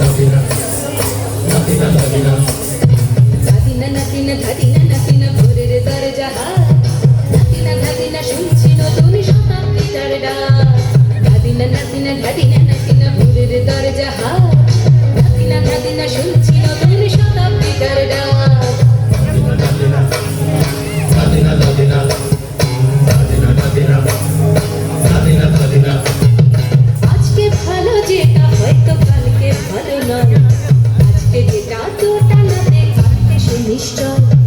ধাদিনা নাতিনা ধাদিনা নাতিনা ভালো নয়। আজকে যেটা তো টানাতে কাঁদতে সে নিশ্চয়